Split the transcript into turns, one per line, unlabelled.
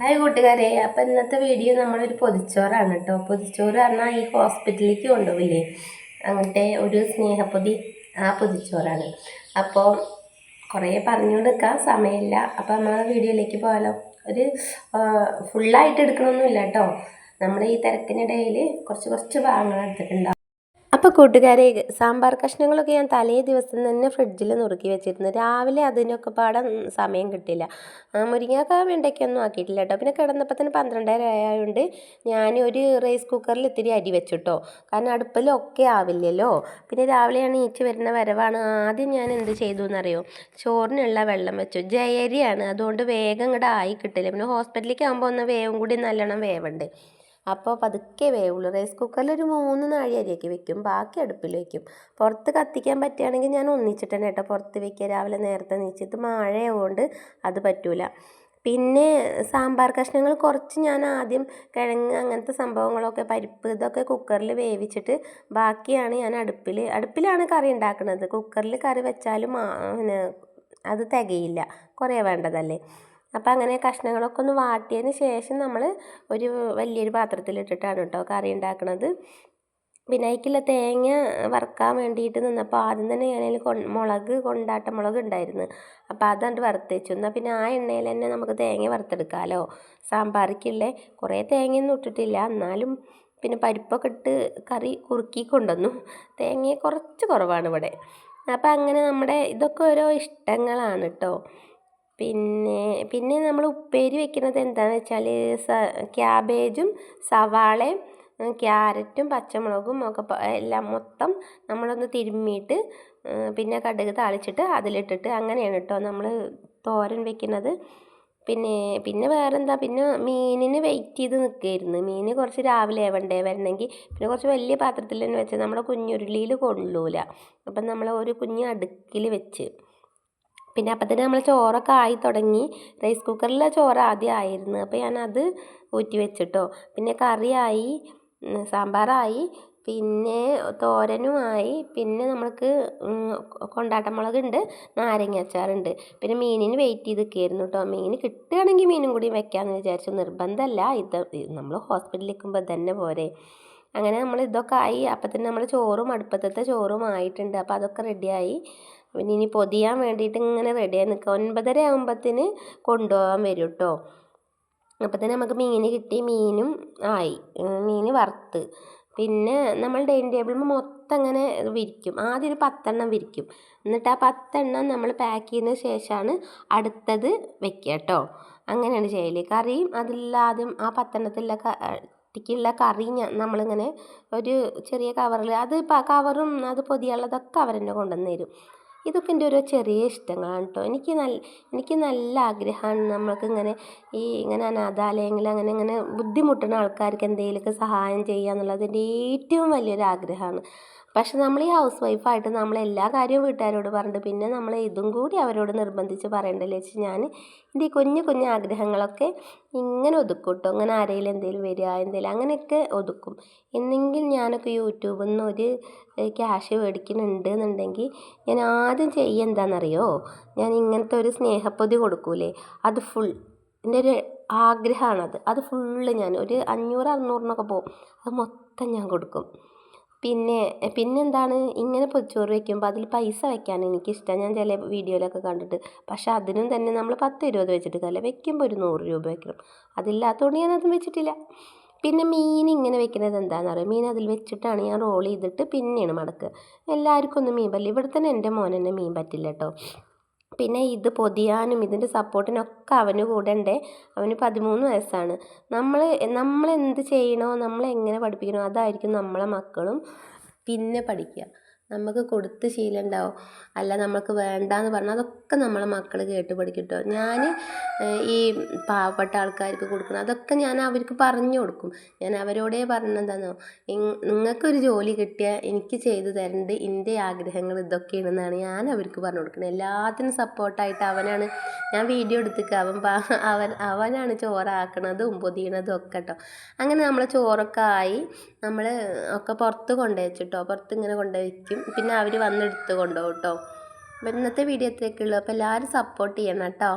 Hi കൂട്ടുകാരെ. അപ്പം ഇന്നത്തെ വീഡിയോ നമ്മളൊരു പൊതിച്ചോറാണ് കേട്ടോ. പൊതിച്ചോറ് പറഞ്ഞാൽ ഈ ഹോസ്പിറ്റലിലേക്ക് കൊണ്ടുപോവില്ലേ? അങ്ങനത്തെ ഒരു സ്നേഹപ്പൊതി ആ പൊതിച്ചോറാണ്. അപ്പോൾ കുറേ പറഞ്ഞു നിൽക്കാൻ സമയമില്ല. അപ്പോൾ നമ്മൾ വീഡിയോയിലേക്ക് പോകാലോ ഒരു ഫുള്ളായിട്ട് എടുക്കണമൊന്നുമില്ല കേട്ടോ. നമ്മൾ ഈ തിരക്കിനിടയിൽ കുറച്ച് കുറച്ച് ഭാഗങ്ങൾ എടുത്തിട്ടുണ്ടാവും. അപ്പോൾ കൂട്ടുകാരെ സാമ്പാർ കഷ്ണങ്ങളൊക്കെ ഞാൻ തലേ ദിവസം തന്നെ ഫ്രിഡ്ജിൽ നുറുക്കി വെച്ചിരുന്നു. രാവിലെ അതിനൊക്കെ പാടെ സമയം കിട്ടില്ല മുരിങ്ങാക്ക വെണ്ടയ്ക്കൊന്നും ആക്കിയിട്ടില്ല കേട്ടോ. പിന്നെ കിടന്നപ്പോൾ തന്നെ പന്ത്രണ്ടര ആയതുകൊണ്ട് ഞാൻ ഒരു റൈസ് കുക്കറിൽ ഇത്തിരി അരി വെച്ചിട്ടോ. കാരണം അടുപ്പിലൊക്കെ ആവില്ലല്ലോ. പിന്നെ രാവിലെയാണ് ഈച്ച് വരുന്ന വരവാണ്. ആദ്യം ഞാൻ എന്ത് ചെയ്തു എന്നറിയോ ചോറിനുള്ള വെള്ളം വെച്ചു. ജയരിയാണ്. അതുകൊണ്ട് വേഗം ഇങ്ങോട്ട് ആയി കിട്ടില്ല പിന്നെ ഹോസ്പിറ്റലിലേക്ക് ആകുമ്പോൾ ഒന്ന് വേവും കൂടി നല്ലോണം വേവുണ്ട്. അപ്പോൾ പതുക്കെ വേവുള്ളൂ. റൈസ് കുക്കറിൽ ഒരു മൂന്ന് നാഴി അരിയൊക്കെ വെക്കും. ബാക്കി അടുപ്പിൽ വെക്കും. പുറത്ത് കത്തിക്കാൻ പറ്റുകയാണെങ്കിൽ ഞാൻ ഒന്നിച്ചിട്ട് കേട്ടോ പുറത്ത് വെക്കുക. രാവിലെ നേരത്തെ നീച്ചിട്ട് മഴയായതുകൊണ്ട് അത് പറ്റൂല. പിന്നെ സാമ്പാർ കഷ്ണങ്ങൾ കുറച്ച് ഞാൻ ആദ്യം കിഴങ്ങ് അങ്ങനത്തെ സംഭവങ്ങളൊക്കെ പരിപ്പ് ഇതൊക്കെ കുക്കറിൽ വേവിച്ചിട്ട് ബാക്കിയാണ് ഞാൻ അടുപ്പിൽ അടുപ്പിലാണ് കറി ഉണ്ടാക്കുന്നത്. കുക്കറിൽ കറി വെച്ചാലും അത് തികയില്ല. കുറേ വേണ്ടതല്ലേ? അപ്പോൾ അങ്ങനെ കഷ്ണങ്ങളൊക്കെ ഒന്ന് വാട്ടിയതിന് ശേഷം നമ്മൾ ഒരു വലിയൊരു പാത്രത്തിലിട്ടിട്ടാണ് കേട്ടോ കറി ഉണ്ടാക്കുന്നത് പിന്നെ അതിക്കുള്ള തേങ്ങ വറുക്കാൻ വേണ്ടിയിട്ട് നിന്നപ്പോൾ ആദ്യം തന്നെ ഞാനതിൽ കൊ മുളക് കൊണ്ടാട്ട മുളക് ഉണ്ടായിരുന്നു. അപ്പോൾ അതണ്ട് വറുത്തേച്ചു എന്നാൽ പിന്നെ ആ എണ്ണയിൽ തന്നെ നമുക്ക് തേങ്ങ വറുത്തെടുക്കാമല്ലോ. സാമ്പാറിക്കുള്ള കുറേ തേങ്ങയൊന്നും ഇട്ടിട്ടില്ല. എന്നാലും പിന്നെ പരിപ്പൊക്കെ ഇട്ട് കറി കുറുക്കി കൊണ്ടുവന്നു. തേങ്ങ കുറച്ച് കുറവാണ് ഇവിടെ. അപ്പോൾ അങ്ങനെ നമ്മുടെ ഇതൊക്കെ ഓരോ ഇഷ്ടങ്ങളാണ് കേട്ടോ. പിന്നെ പിന്നെ നമ്മൾ ഉപ്പേരി വെക്കുന്നത് എന്താണെന്ന് വെച്ചാൽ ക്യാബേജും സവാളയും ക്യാരറ്റും പച്ചമുളകും ഒക്കെ എല്ലാം മൊത്തം നമ്മളൊന്ന് തിരുമ്മിയിട്ട് പിന്നെ കടുക് താളിച്ചിട്ട് അതിലിട്ടിട്ട് അങ്ങനെയാണ് കേട്ടോ നമ്മൾ തോരൻ വെക്കുന്നത്. പിന്നെ പിന്നെ വേറെന്താ? പിന്നെ മീനിന് വെയിറ്റ് ചെയ്ത് നിൽക്കുകയായിരുന്നു മീൻ കുറച്ച് രാവിലെ ആവണ്ടേ വരണമെങ്കിൽ പിന്നെ കുറച്ച് വലിയ പാത്രത്തിൽ തന്നെ വെച്ച് നമ്മുടെ കുഞ്ഞുരുളിയിൽ കൊള്ളൂല. അപ്പം നമ്മൾ ഒരു കുഞ്ഞ് അടുക്കിൽ വെച്ച്. പിന്നെ അപ്പം തന്നെ നമ്മൾ ചോറൊക്കെ ആയി തുടങ്ങി റൈസ് കുക്കറിലെ ചോറ് ആദ്യം ആയിരുന്നു. അപ്പോൾ ഞാനത് ഊറ്റി വെച്ചിട്ടോ. പിന്നെ കറിയായി സാമ്പാറായി പിന്നെ തോരനുമായി പിന്നെ നമ്മൾക്ക് കൊണ്ടാട്ടമുളകുണ്ട് നാരങ്ങ അച്ചാറുണ്ട്. പിന്നെ മീനിന് വെയിറ്റ് ചെയ്ത് നിൽക്കുകയായിരുന്നു കേട്ടോ മീൻ കിട്ടുകയാണെങ്കിൽ മീനും കൂടി വെക്കാമെന്ന് വിചാരിച്ചു. നിർബന്ധമല്ല. ഇത് നമ്മൾ ഹോസ്പിറ്റലിൽ നിൽക്കുമ്പോൾ തന്നെ പോരെ. അങ്ങനെ നമ്മൾ ഇതൊക്കെ ആയി. അപ്പം തന്നെ നമ്മൾ ചോറും അടുപ്പത്തത്തെ ചോറും ആയിട്ടുണ്ട്. അപ്പോൾ അതൊക്കെ റെഡിയായി പിന്നെ ഇനി പൊതിയാൻ വേണ്ടിയിട്ട് ഇങ്ങനെ റെഡിയായി നിൽക്കുക ഒൻപതര ആകുമ്പത്തിന് കൊണ്ടുപോകാൻ വരും കേട്ടോ അപ്പം തന്നെ നമുക്ക് മീൻ കിട്ടി. മീനും ആയി. മീൻ വറുത്ത്. പിന്നെ നമ്മൾ ഡൈനിങ് ടേബിളിൽ മൊത്തം അങ്ങനെ വിരിക്കും. ആദ്യം ഒരു പത്തെണ്ണം വിരിക്കും. എന്നിട്ട് ആ പത്തെണ്ണം നമ്മൾ പാക്ക് ചെയ്യുന്ന ശേഷമാണ് അടുത്തത് വെക്കുക കേട്ടോ. അങ്ങനെയാണ് ചെയ്യൽ കറിയും ആദ്യം ആ പത്തെണ്ണത്തിലുള്ള ക്കുള്ള കറി നമ്മളിങ്ങനെ ഒരു ചെറിയ കവറിൽ അത് കവറും അത് പൊതിയുള്ളതൊക്കെ അവരെന്നെ കൊണ്ടുവന്ന് തരും. ഇതൊക്കെ എന്റെ ഓരോ ചെറിയ ഇഷ്ടങ്ങളാണ് കേട്ടോ എനിക്ക് നല്ല എനിക്ക് നല്ല ആഗ്രഹമാണ് നമ്മൾക്കിങ്ങനെ ഈ ഇങ്ങനെ അനാഥാലയങ്ങൾ അങ്ങനെ ഇങ്ങനെ ബുദ്ധിമുട്ടുന്ന ആൾക്കാർക്ക് എന്തെങ്കിലുമൊക്കെ സഹായം ചെയ്യുക എന്നുള്ളത് എന്റെ ഏറ്റവും വലിയൊരു ആഗ്രഹമാണ്. പക്ഷെ നമ്മൾ ഈ ഹൗസ് വൈഫായിട്ട് നമ്മൾ എല്ലാ കാര്യവും വീട്ടുകാരോട് പറഞ്ഞിട്ട് പിന്നെ നമ്മൾ ഇതും കൂടി അവരോട് നിർബന്ധിച്ച് പറയണ്ടല്ലോ വെച്ച് ഞാൻ എന്റെ ഈ കുഞ്ഞു കുഞ്ഞു ആഗ്രഹങ്ങളൊക്കെ ഇങ്ങനെ ഒതുക്കും കേട്ടോ. അങ്ങനെ ആരെങ്കിലും എന്തെങ്കിലും വരിക എന്തെങ്കിലും അങ്ങനെയൊക്കെ ഒതുക്കും. എന്നെങ്കിൽ ഞാനൊക്കെ യൂട്യൂബിൽ നിന്ന് ഒരു ക്യാഷ് മേടിക്കുന്നുണ്ട് എന്നുണ്ടെങ്കിൽ ഞാൻ ആദ്യം ചെയ്യുക എന്താണെന്നറിയോ? ഞാൻ ഇങ്ങനത്തെ ഒരു സ്നേഹപ്പൊതി കൊടുക്കൂലേ? അത് ഫുൾ എന്റെ ഒരു ആഗ്രഹമാണത്. അത് ഫുള്ള് ഞാൻ ഒരു അഞ്ഞൂറ് അറുന്നൂറിനൊക്കെ പോകും. അത് മൊത്തം ഞാൻ കൊടുക്കും. പിന്നെ പിന്നെന്താണ്? ഇങ്ങനെ പൊതിച്ചോറ് വെക്കുമ്പോൾ അതിൽ പൈസ വെക്കാൻ എനിക്കിഷ്ടം. ഞാൻ ചില വീഡിയോയിലൊക്കെ കണ്ടിട്ട്. പക്ഷെ അതിനും തന്നെ നമ്മൾ പത്ത് ഇരുപത് വെച്ചിട്ട് കാര്യമില്ല വെക്കുമ്പോൾ ഒരു നൂറ് രൂപ വെക്കണം. അതില്ലാത്തതുകൊണ്ട് ഞാനതും വെച്ചിട്ടില്ല. പിന്നെ മീൻ ഇങ്ങനെ വെക്കുന്നത് എന്താണെന്ന് അറിയാം? മീൻ അതിൽ വെച്ചിട്ടാണ് ഞാൻ റോൾ ചെയ്തിട്ട് പിന്നെയാണ് മടക്കുക. എല്ലാവർക്കും ഒന്നും മീൻ പറ്റില്ല. ഇവിടെ തന്നെ എന്റെ മോനെന്നെ മീൻ പറ്റില്ല കേട്ടോ പിന്നെ ഇത് പൊതിയാനും ഇതിന്റെ സപ്പോർട്ടിനൊക്കെ അവന് കൂടണ്ടേ? അവന് പതിമൂന്ന് വയസ്സാണ്. നമ്മൾ നമ്മൾ എന്ത് ചെയ്യണോ നമ്മൾ എങ്ങനെ പഠിപ്പിക്കണോ അതായിരിക്കും നമ്മളെ മക്കളും പിന്നെ പഠിക്കുക. നമുക്ക് കൊടുത്ത് ശീലം ഉണ്ടാവും. അല്ല നമുക്ക് വേണ്ടാന്ന് പറഞ്ഞാൽ അതൊക്കെ നമ്മളെ മക്കൾ കേട്ട് പഠിക്കും കേട്ടോ ഞാൻ ഈ പാവപ്പെട്ട ആൾക്കാർക്ക് കൊടുക്കണം അതൊക്കെ ഞാൻ അവർക്ക് പറഞ്ഞു കൊടുക്കും. ഞാൻ അവരോടേ പറഞ്ഞെന്താണോ നിങ്ങൾക്കൊരു ജോലി കിട്ടിയാൽ എനിക്ക് ചെയ്തു തരേണ്ട എന്റെ ആഗ്രഹങ്ങൾ ഇതൊക്കെയാണെന്നാണ് ഞാൻ അവർക്ക് പറഞ്ഞു കൊടുക്കുന്നത്. എല്ലാത്തിനും സപ്പോർട്ടായിട്ട് അവനാണ് ഞാൻ വീഡിയോ എടുത്തിട്ട് അവൻ അവൻ അവനാണ് ചോറാക്കണതും പൊതിയണതും ഒക്കെ കേട്ടോ. അങ്ങനെ നമ്മളെ ചോറൊക്കെ ആയി നമ്മൾ ഒക്കെ പുറത്ത് കൊണ്ടുപോയി കൊണ്ടുവച്ചിട്ടോ പുറത്ത് ഇങ്ങനെ കൊണ്ടുപോയി വയ്ക്കും പിന്നെ അവർ വന്നെടുത്ത് കൊണ്ടുപോകും കേട്ടോ ഇന്നത്തെ വീഡിയോ ഇത്രയൊക്കെ ഉള്ളൂ. അപ്പോൾ എല്ലാവരും സപ്പോർട്ട് ചെയ്യണം കേട്ടോ